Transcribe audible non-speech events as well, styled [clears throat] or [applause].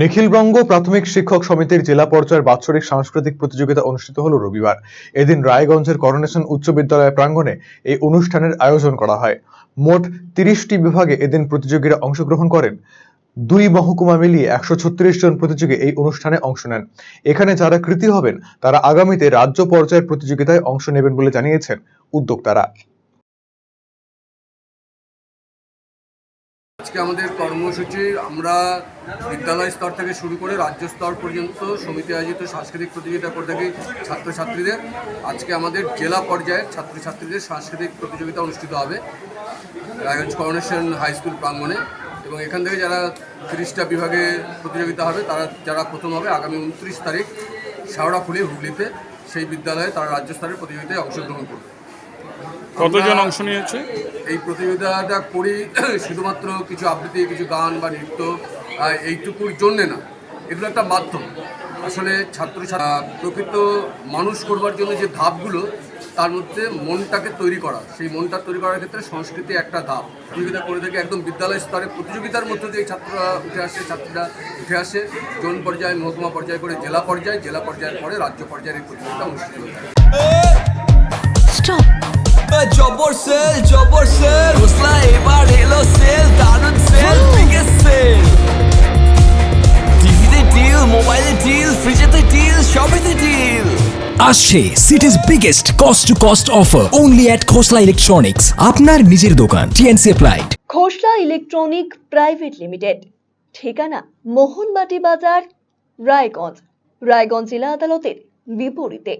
নিখিলবঙ্গ প্রাথমিক শিক্ষক সমিতির জেলা পর্যায়ের বাৎসরিক সাংস্কৃতিক প্রতিযোগিতা অনুষ্ঠিত হল রবিবার। এদিন রায়গঞ্জের করোনেশন উচ্চ বিদ্যালয় প্রাঙ্গণে এই অনুষ্ঠানের আয়োজন করা হয়। মোট তিরিশটি বিভাগে এদিন প্রতিযোগীরা অংশগ্রহণ করেন। দুই মহকুমা মিলিয়ে একশো ছত্রিশ জন প্রতিযোগী এই অনুষ্ঠানে অংশ নেন। এখানে যারা কৃতী হবেন, তারা আগামীতে রাজ্য পর্যায়ের প্রতিযোগিতায় অংশ নেবেন বলে জানিয়েছেন উদ্যোক্তারা। আজকে আমাদের কর্মসূচি, আমরা বিদ্যালয় স্তর থেকে শুরু করে রাজ্য স্তর পর্যন্ত সমিতি আয়োজিত সাংস্কৃতিক প্রতিযোগিতা করে থাকি ছাত্রছাত্রীদের। আজকে আমাদের জেলা পর্যায়ের ছাত্রছাত্রীদের সাংস্কৃতিক প্রতিযোগিতা অনুষ্ঠিত হবে রায়গঞ্জ করোনেশন হাই স্কুল প্রাঙ্গণে এবং এখান থেকে যারা তিরিশটা বিভাগে প্রতিযোগিতা হবে, তারা যারা প্রথম হবে আগামী উনত্রিশ তারিখ, শেওড়াফুলি হুগলিতে সেই বিদ্যালয়ে তারা রাজ্য স্তরের প্রতিযোগিতায় অংশগ্রহণ করবে। কতজন অংশ নিয়েছে? এই প্রতিযোগিতাটা করি [clears throat] শুধুমাত্র কিছু আবৃত্তি, কিছু গান বা নৃত্য এইটুকুর জন্যে না। এগুলো একটা মাধ্যম। আসলে ছাত্র প্রকৃত মানুষ করবার জন্য যে ধাপগুলো, তার মধ্যে মনটাকে তৈরি করা। সেই মনটা তৈরি করার ক্ষেত্রে সংস্কৃতি একটা ধাপ। প্রতিযোগিতা করে থেকে, একদম বিদ্যালয় স্তরে প্রতিযোগিতার মধ্যে দিয়ে ছাত্ররা উঠে আসে, ছাত্রীরা উঠে আসে। জোন পর্যায়ে, মহকুমা পর্যায়ে করে, জেলা পর্যায়ে, জেলা পর্যায়ের পরে রাজ্য পর্যায়ের প্রতিযোগিতা অনুষ্ঠিত হয়ে থাকে। স্টপ জবর সেল জবর সেল। হোসলা এবার এলো সেল দারুণ সেল বিগেস্ট সেল। টিভিতে ডিল মোবাইলে ডিল ফ্রিজেতে ডিল সবেতে ডিল আসছে city's biggest cost to cost offer only at Khosla electronics আপনার নিজের দোকান TNC applied Khosla electronic private limited ঠিকানা মোহনবাটি বাজার রায়গঞ্জ। রায়গঞ্জ জেলা আদালতের বিপরীতে।